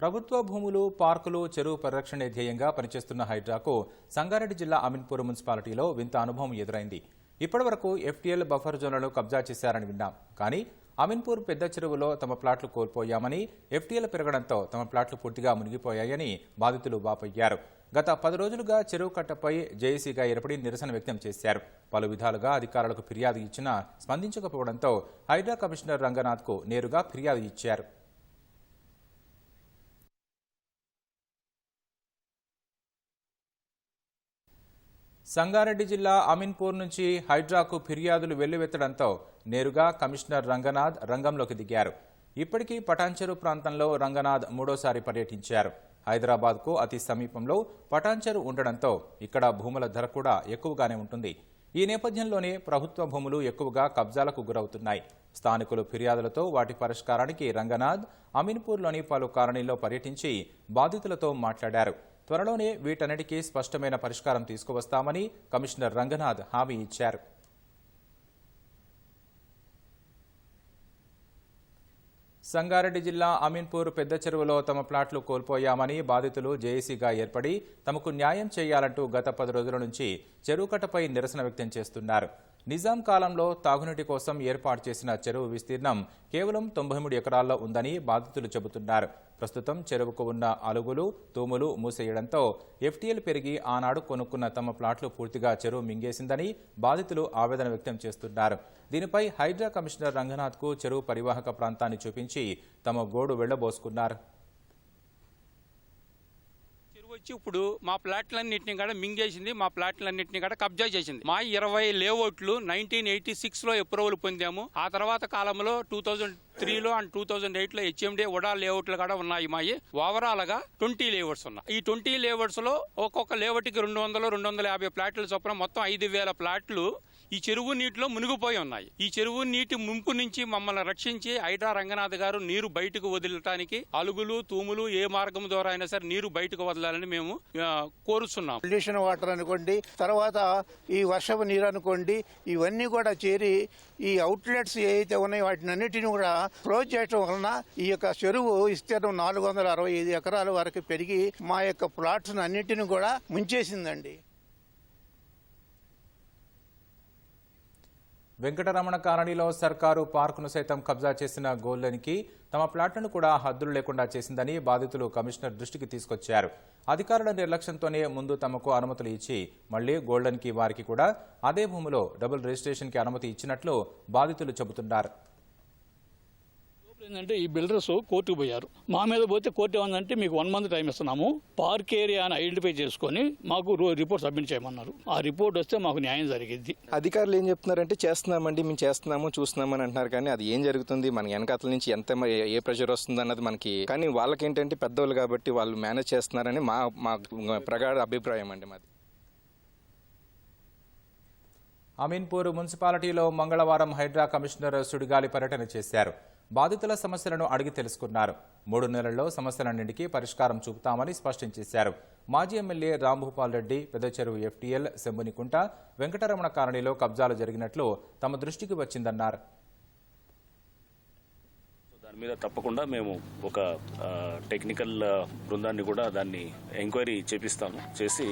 ప్రభుత్వ భూములు పార్కులు చెరువు పరిరక్షణ ధ్యేయంగా పనిచేస్తున్న హైడ్రాకు సంగారెడ్డి జిల్లా అమీన్పూర్ మున్సిపాలిటీలో వింత అనుభవం ఎదురైంది. ఇప్పటివరకు ఎఫ్టీఎల్ బఫర్ జోన్లను కబ్జా చేశారని విన్నాం. కానీ అమీన్పూర్ పెద్ద చెరువులో తమ ప్లాట్లు కోల్పోయామని ఎఫ్టీఎల్ పెరగడంతో తమ ప్లాట్లు పూర్తిగా మునిగిపోయాయని బాధితులు వాపోయారు. గత పది రోజులుగా చెరువు కట్టపై జేఏసీగా ఏర్పడి నిరసన వ్యక్తం చేశారు. పలు విధాలుగా అధికారులకు ఫిర్యాదు ఇచ్చినా స్పందించకపోవడంతో హైడ్రా కమిషనర్ రంగనాథ్కు నేరుగా ఫిర్యాదు ఇచ్చారు. సంగారెడ్డి జిల్లా అమీన్పూర్ నుంచి హైడ్రాకు ఫిర్యాదులు వెల్లువెత్తడంతో నేరుగా కమిషనర్ రంగనాథ్ రంగంలోకి దిగారు. ఇప్పటికీ పటాన్చెరు ప్రాంతంలో రంగనాథ్ మూడోసారి పర్యటించారు. హైదరాబాద్కు అతి సమీపంలో పటాన్చెరు ఉండడంతో ఇక్కడ భూముల ధర కూడా ఎక్కువగానే ఉంటుంది. ఈ నేపథ్యంలోనే ప్రభుత్వ భూములు ఎక్కువగా కబ్జాలకు గురవుతున్నాయి. స్థానికులు ఫిర్యాదులతో వాటి పరిష్కారానికి రంగనాథ్ అమీన్పూర్లోని పలు కాలనీల్లో పర్యటించి బాధితులతో మాట్లాడారు. త్వరలోనే వీటన్నిటికీ స్పష్టమైన పరిష్కారం తీసుకువస్తామని కమిషనర్ రంగనాథ్ హామీ ఇచ్చారు. సంగారెడ్డి జిల్లా అమీన్పూర్ పెద్ద చెరువులో తమ ప్లాట్లు కోల్పోయామని బాధితులు జేఏసీగా ఏర్పడి తమకు న్యాయం చేయాలంటూ గత పది రోజుల నుంచి చెరువు కట్టపై నిరసన వ్యక్తం చేస్తున్నారు. నిజాం కాలంలో తాగునీటి కోసం ఏర్పాటు చేసిన చెరువు విస్తీర్ణం కేవలం తొంభై మూడు ఎకరాల్లో ఉందని బాధితులు చెబుతున్నారు. ప్రస్తుతం చెరువుకు ఉన్న అలుగులు తూములు మూసేయడంతో ఎఫ్టీఎల్ పెరిగి ఆనాడు కొనుక్కున్న తమ ప్లాట్లు పూర్తిగా చెరువు మింగేసిందని బాధితులు ఆవేదన వ్యక్తం చేస్తున్నారు. దీనిపై హైడ్రా కమిషనర్ రంగనాథ్కు చెరువు పరివాహక ప్రాంతాన్ని చూపించి తమ గోడు వెళ్ళబోసుకున్నారు. వచ్చి ఇప్పుడు మా ప్లాట్లన్నింటినీ కూడా మింగేసింది మా ప్లాట్లన్నింటినీ కూడా కబ్జా చేసింది. మా ఇరవై లేఅవుట్లు నైన్టీన్ ఎయిటీ సిక్స్లో అప్రూవల్ పొందాము. ఆ తర్వాత కాలంలో టూ థౌజండ్ త్రీలో అండ్ టూ థౌజండ్ ఎయిట్లో హెచ్ఎండి ఉడా లేఅవుట్లు కూడా ఉన్నాయి మాయి. ఓవరాల్గా ట్వంటీ లేఅవుట్స్ ఉన్నాయి. ఈ ట్వంటీ లేఅవుట్స్లో ఒక్కొక్క లేఅవుట్కి రెండు వందలు రెండు వందల యాభై ప్లాట్ల చొప్పున మొత్తం ఐదు వేల ప్లాట్లు ఈ చెరువు నీటిలో మునిగిపోయి ఉన్నాయి. ఈ చెరువు నీటి ముంపు నుంచి మమ్మల్ని రక్షించి ఐటా రంగనాథ్ గారు నీరు బయటకు వదలటానికి అలుగులు తూములు ఏ మార్గం ద్వారా అయినా సరే నీరు బయటకు వదలాలని మేము కోరుతున్నాం పొల్యూషన్ వాటర్ అనుకోండి తర్వాత ఈ వర్షపు నీరు అనుకోండి ఇవన్నీ కూడా చేరి ఈ అవుట్లెట్స్ ఏవైతే ఉన్నాయో వాటిని అన్నిటిని కూడా క్లోజ్ చేయటం వలన ఈ యొక్క చెరువు విస్తీర్ణం నాలుగు వందల అరవై ఐదు ఎకరాల వరకు పెరిగి మా యొక్క ప్లాట్స్ అన్నిటిని కూడా ముంచేసిందండి. వెంకటరమణ కాలనీలో సర్కారు పార్కును సైతం కబ్జా చేసిన గోల్డెన్కి తమ ప్లాట్లను కూడా హద్దులు లేకుండా చేసిందని బాధితులు కమిషనర్ దృష్టికి తీసుకొచ్చారు. అధికారుల నిర్లక్ష్యంతోనే ముందు తమకు అనుమతులు ఇచ్చి మళ్ళీ గోల్డెన్కి వారికి కూడా అదే భూమిలో డబుల్ రిజిస్ట్రేషన్కి అనుమతి ఇచ్చినట్లు బాధితులు చెబుతున్నారు. ఏంటంటే ఈ బిల్డర్స్ కోర్టుకు పోయారు. మా మీద పోతే కోర్టు ఏమందంటే మీకు వన్ మంత్ టైం ఇస్తున్నాము. పార్క్ ఏరియా అని ఐడెంటిఫై చేసుకొని మాకు రిపోర్ట్ సబ్మిట్ చేయమన్నారు. ఆ రిపోర్ట్ వస్తే మాకు న్యాయం జరిగింది. అధికారులు ఏం చెప్తున్నారంటే చేస్తున్నామండి మేము చేస్తున్నాము చూస్తున్నామని అంటున్నారు. కానీ అది ఏం జరుగుతుంది? మన వెనకాతల నుంచి ఎంత ఏ ప్రెషర్ వస్తుంది అన్నది మనకి కానీ వాళ్ళకి ఏంటంటే పెద్దవాళ్ళు కాబట్టి వాళ్ళు మేనేజ్ చేస్తున్నారని మా మా ప్రగాఢ అభిప్రాయం అండి మాది. అమీన్పూర్ మున్సిపాలిటీలో మంగళవారం హైడ్రా కమిషనర్ సుడిగాలి పర్యటన చేశారు. బాధితుల సమస్యలను అడిగి తెలుసుకున్నారు. మూడు నెలల్లో సమస్యలన్నింటికీ పరిష్కారం చూపుతామని స్పష్టం చేశారు. మాజీ ఎమ్మెల్యే రాంభూపాల్ రెడ్డి పెదచెరువు ఎఫ్టీఎల్ శంభునికుంట వెంకటరమణ కాలనీలో కబ్జాలు జరిగినట్లు తమ దృష్టికి వచ్చిందన్నారు. మీద తప్పకుండా మేము ఒక టెక్నికల్ బృందాన్ని కూడా దాన్ని ఎంక్వైరీ చేపిస్తాము చేసి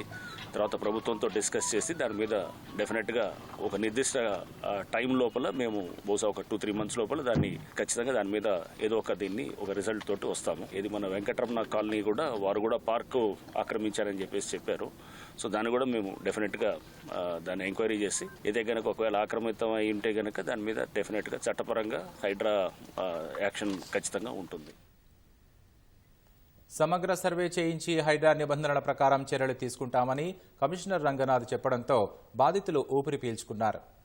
తర్వాత ప్రభుత్వంతో డిస్కస్ చేసి దాని మీద డెఫినెట్గా ఒక నిర్దిష్ట టైం లోపల మేము బహుశా ఒక టూ త్రీ మంత్స్ లోపల దాన్ని ఖచ్చితంగా దాని మీద ఏదో ఒక దీన్ని ఒక రిజల్ట్ తోటి వస్తాము. ఇది మన వెంకటరమణ కాలనీ కూడా వారు కూడా పార్కు ఆక్రమించారని చెప్పేసి చెప్పారు. సో దాన్ని కూడా మేము డెఫినెట్గా దాన్ని ఎంక్వైరీ చేసి ఇదే కనుక ఒకవేళ ఆక్రమితం అయి ఉంటే కనుక దాని మీద డెఫినెట్గా చట్టపరంగా హైడ్రా యాక్షన్ ఖచ్చితంగా ఉంటుంది. సమగ్ర సర్వే చేయించి హైడ్రా నిబంధనల ప్రకారం చర్యలు తీసుకుంటామని కమిషనర్ రంగనాథ్ చెప్పడంతో బాధితులు ఊపిరి పీల్చుకున్నారు.